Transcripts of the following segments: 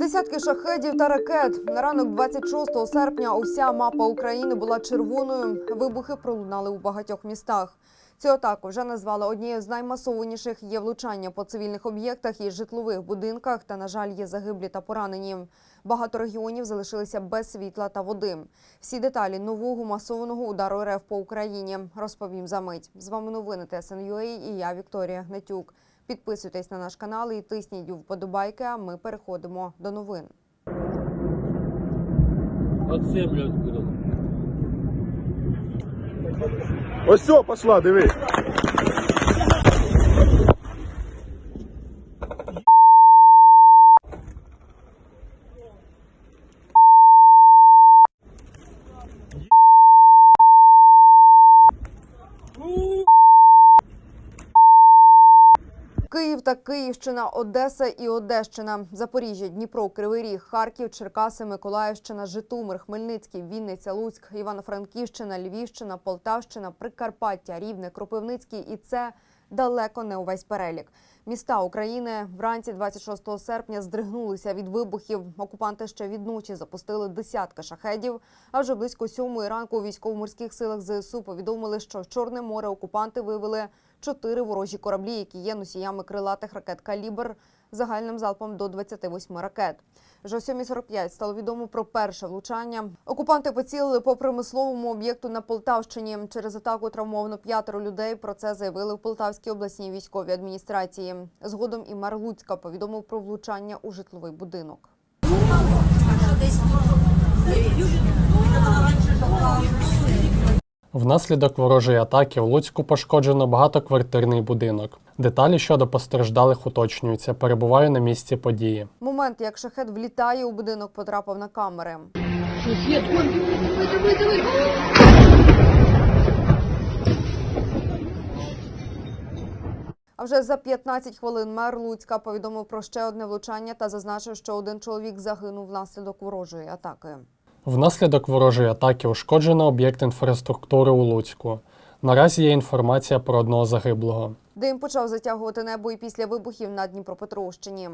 Десятки шахедів та ракет. На ранок 26 серпня уся мапа України була червоною. Вибухи пролунали у багатьох містах. Цю атаку вже назвали однією з наймасованіших. Є влучання по цивільних об'єктах і житлових будинках. Та, на жаль, є загиблі та поранені. Багато регіонів залишилися без світла та води. Всі деталі нового масованого удару РФ по Україні розповім за мить. З вами новини ТСНЮА і я Вікторія Гнатюк. Підписуйтесь на наш канал і тисніть вподобайки. А ми переходимо до новин. Оце, блядь. Ось все, пошла, диви. Київ та Київщина, Одеса і Одещина, Запоріжжя, Дніпро, Кривий Ріг, Харків, Черкаси, Миколаївщина, Житомир, Хмельницький, Вінниця, Луцьк, Івано-Франківщина, Львівщина, Полтавщина, Прикарпаття, Рівне, Кропивницький і це далеко не увесь перелік. Міста України вранці 26 серпня здригнулися від вибухів. Окупанти ще відночі запустили десятки шахедів. А вже близько сьомої ранку у військово-морських силах ЗСУ повідомили, що в Чорне море окупанти вивели чотири ворожі кораблі, які є носіями крилатих ракет «Калібр» загальним залпом до 28 ракет. Вже о 7.45 стало відомо про перше влучання. Окупанти поцілили по промисловому об'єкту на Полтавщині. Через атаку травмовано п'ятеро людей. Про це заявили в Полтавській обласній військовій адміністрації. Згодом і мер Луцька повідомив про влучання у житловий будинок. Внаслідок ворожої атаки в Луцьку пошкоджено багатоквартирний будинок. Деталі щодо постраждалих уточнюються. Перебуваю на місці події. Момент, як шахет влітає у будинок, потрапив на камери. А вже за 15 хвилин мер Луцька повідомив про ще одне влучання та зазначив, що один чоловік загинув внаслідок ворожої атаки. Внаслідок ворожої атаки ушкоджено об'єкт інфраструктури у Луцьку. Наразі є інформація про одного загиблого. Дим почав затягувати небо і після вибухів на Дніпропетровщині.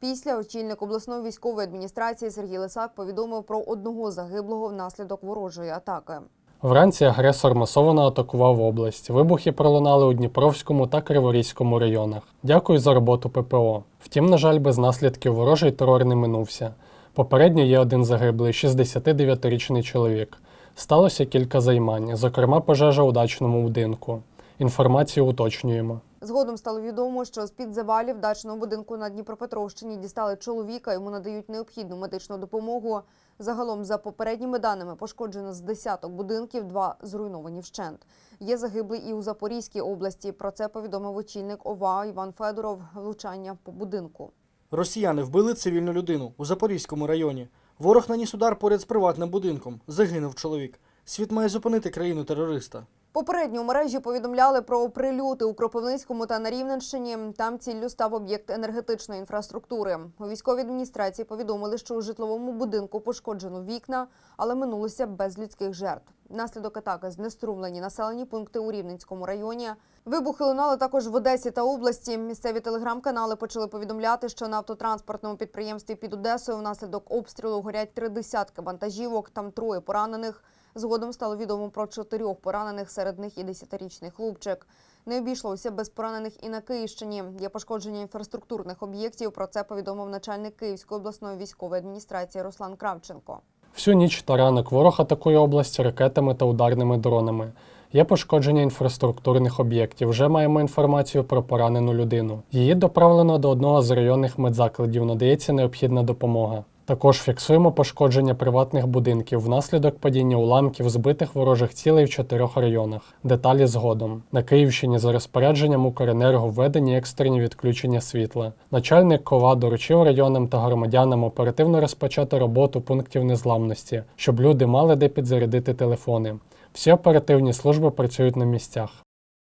Після очільник обласної військової адміністрації Сергій Лисак повідомив про одного загиблого внаслідок ворожої атаки. Вранці агресор масово атакував область. Вибухи пролунали у Дніпровському та Криворізькому районах. Дякую за роботу ППО. Втім, на жаль, без наслідків ворожий терор не минувся. Попередньо є один загиблий 69-річний чоловік. Сталося кілька займань, зокрема пожежа у дачному будинку. Інформацію уточнюємо. Згодом стало відомо, що з-під завалів дачного будинку на Дніпропетровщині дістали чоловіка. Йому надають необхідну медичну допомогу. Загалом, за попередніми даними, пошкоджено з десяток будинків, два зруйновані вщент. Є загиблий і у Запорізькій області. Про це повідомив очільник ОВА Іван Федоров. Влучання по будинку. Росіяни вбили цивільну людину у Запорізькому районі. Ворог наніс удар поряд з приватним будинком. Загинув чоловік. Світ має зупинити країну терориста. Попередньо у мережі повідомляли про прильоти у Кропивницькому та на Рівненщині. Там ціллю став об'єкт енергетичної інфраструктури. У військовій адміністрації повідомили, що у житловому будинку пошкоджено вікна, але минулося без людських жертв. Наслідок атаки знеструмлені населені пункти у Рівненському районі. Вибухи лунали також в Одесі та області. Місцеві телеграм-канали почали повідомляти, що на автотранспортному підприємстві під Одесою внаслідок обстрілу горять три десятки вантажівок. Там троє поранених. Згодом стало відомо про чотирьох поранених, серед них і десятирічний хлопчик. Не обійшлося без поранених і на Київщині. Є пошкодження інфраструктурних об'єктів. Про це повідомив начальник Київської обласної військової адміністрації Руслан Кравченко. Всю ніч та ранок ворог атакує область ракетами та ударними дронами. Є пошкодження інфраструктурних об'єктів. Вже маємо інформацію про поранену людину. Її доправлено до одного з районних медзакладів. Надається необхідна допомога. Також фіксуємо пошкодження приватних будинків внаслідок падіння уламків збитих ворожих цілей в чотирьох районах. Деталі згодом. На Київщині за розпорядженням Укренерго введені екстрені відключення світла. Начальник КОВА доручив районам та громадянам оперативно розпочати роботу пунктів незламності, щоб люди мали де підзарядити телефони. Всі оперативні служби працюють на місцях.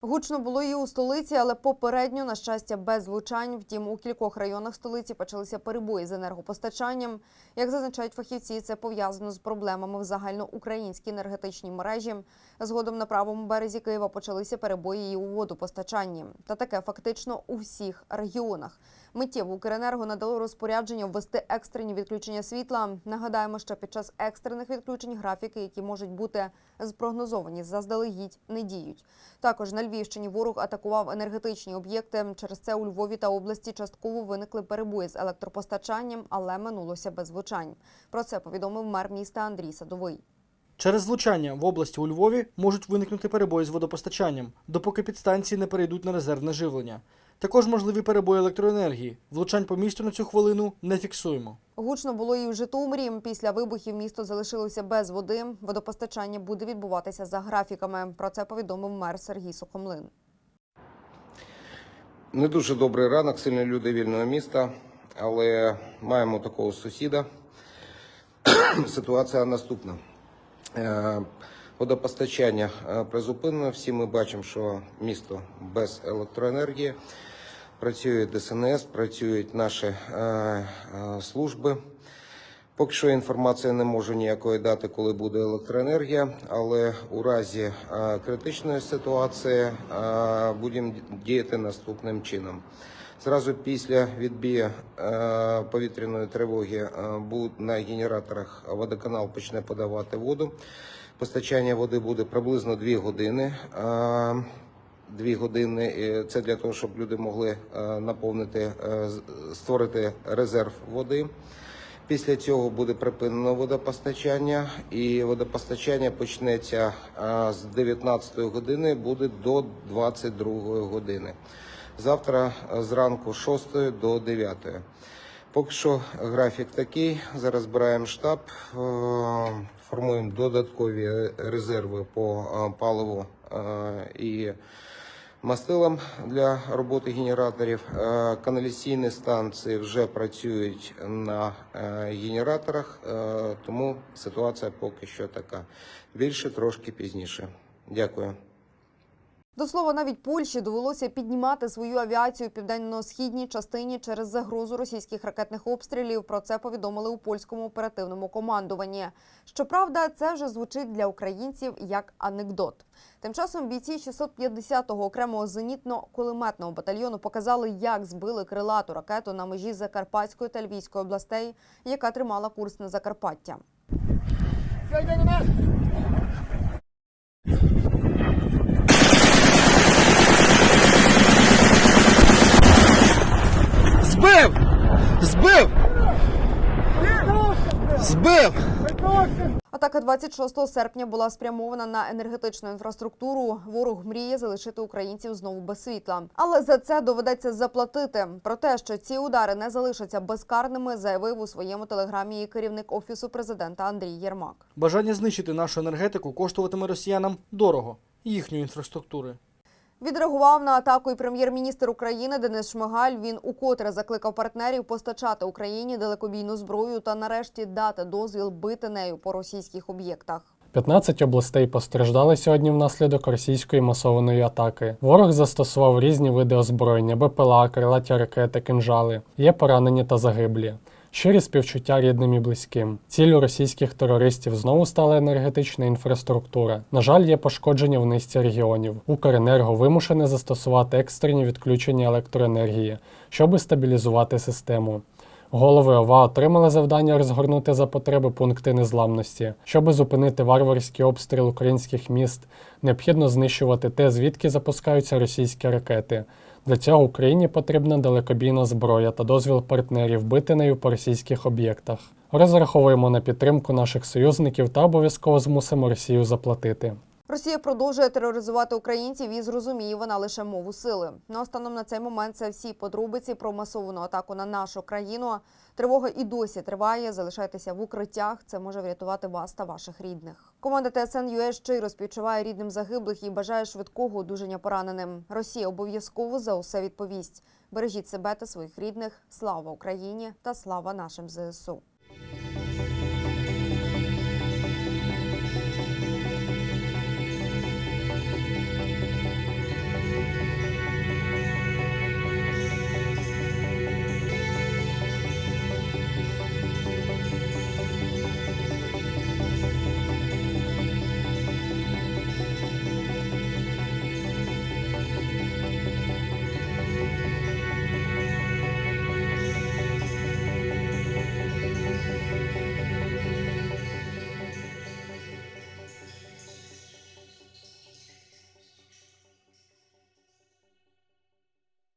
Гучно було і у столиці, але попередньо, на щастя, без влучань. Втім, у кількох районах столиці почалися перебої з енергопостачанням. Як зазначають фахівці, це пов'язано з проблемами в загальноукраїнській енергетичній мережі. Згодом на правому березі Києва почалися перебої і у водопостачанні. Та таке фактично у всіх регіонах. Миттєво Укренерго надало розпорядження ввести екстрені відключення світла. Нагадаємо, що під час екстрених відключень графіки, які можуть бути спрогнозовані заздалегідь, не діють. Також на Львівщині ворог атакував енергетичні об'єкти. Через це у Львові та області частково виникли перебої з електропостачанням, але минулося без влучань. Про це повідомив мер міста Андрій Садовий. Через влучання в області у Львові можуть виникнути перебої з водопостачанням, допоки підстанції не перейдуть на резервне живлення. Також можливі перебої електроенергії. Влучань по місту на цю хвилину не фіксуємо. Гучно було і в Житомирі. Після вибухів місто залишилося без води. Водопостачання буде відбуватися за графіками. Про це повідомив мер Сергій Сухомлин. Не дуже добрий ранок, сильні люди вільного міста, але маємо такого сусіда. Ситуація наступна. Водопостачання е, призупинено. Всі ми бачимо, що місто без електроенергії. Працює ДСНС, працюють наші е, е, служби. Поки що інформація не можу ніякої дати, коли буде електроенергія, але у разі е, критичної ситуації е, будемо діяти наступним чином. Зразу після відбію е, повітряної тривоги е, на генераторах водоканал почне подавати воду. Постачання води буде приблизно 2 години. Е, Дві години е, це для того, щоб люди могли е, наповнити, е, створити резерв води. Після цього буде припинено водопостачання, і водопостачання почнеться з 19 години, буде до 22 години. Завтра зранку з 6 до 9. Поки що графік такий. Зараз збираємо штаб, е, формуємо додаткові резерви по паливу е, і мастилам для роботи генераторів. Е, Каналізаційні станції вже працюють на е, генераторах, е, тому ситуація поки що така. Більше трошки пізніше. Дякую. До слова, навіть Польщі довелося піднімати свою авіацію у південно-східній частині через загрозу російських ракетних обстрілів. Про це повідомили у польському оперативному командуванні. Щоправда, це вже звучить для українців як анекдот. Тим часом бійці 650-го окремого зенітно-кулеметного батальйону показали, як збили крилату ракету на межі Закарпатської та Львівської областей, яка тримала курс на Закарпаття. 26 серпня була спрямована на енергетичну інфраструктуру. Ворог мріє залишити українців знову без світла. Але за це доведеться заплатити. Про те, що ці удари не залишаться безкарними, заявив у своєму телеграмі керівник офісу президента Андрій Єрмак. Бажання знищити нашу енергетику коштуватиме росіянам дорого їхньої інфраструктури. Відреагував на атаку і прем'єр-міністр України Денис Шмигаль. Він укотре закликав партнерів постачати Україні далекобійну зброю та нарешті дати дозвіл бити нею по російських об'єктах. 15 областей постраждали сьогодні внаслідок російської масованої атаки. Ворог застосував різні види озброєння: БПЛА, крилаті ракети, кинжали. Є поранені та загиблі. Щирі співчуття рідним і близьким. Ціллю російських терористів знову стала енергетична інфраструктура. На жаль, є пошкодження в низці регіонів. Укренерго вимушене застосувати екстрені відключення електроенергії, щоби стабілізувати систему. Голови ОВА отримали завдання розгорнути за потреби пункти незламності. Щоби зупинити варварський обстріл українських міст, необхідно знищувати те, звідки запускаються російські ракети. Для цього Україні потрібна далекобійна зброя та дозвіл партнерів бити нею по російських об'єктах. Розраховуємо на підтримку наших союзників та обов'язково змусимо Росію заплатити. Росія продовжує тероризувати українців і зрозуміє вона лише мову сили. Ну, станом на цей момент це всі подробиці про масовану атаку на нашу країну. Тривога і досі триває. Залишайтеся в укриттях. Це може врятувати вас та ваших рідних. Команда ТСН ЮЕ щиро співчуває рідним загиблих і бажає швидкого одужання пораненим. Росія обов'язково за усе відповість. Бережіть себе та своїх рідних. Слава Україні та слава нашим ЗСУ.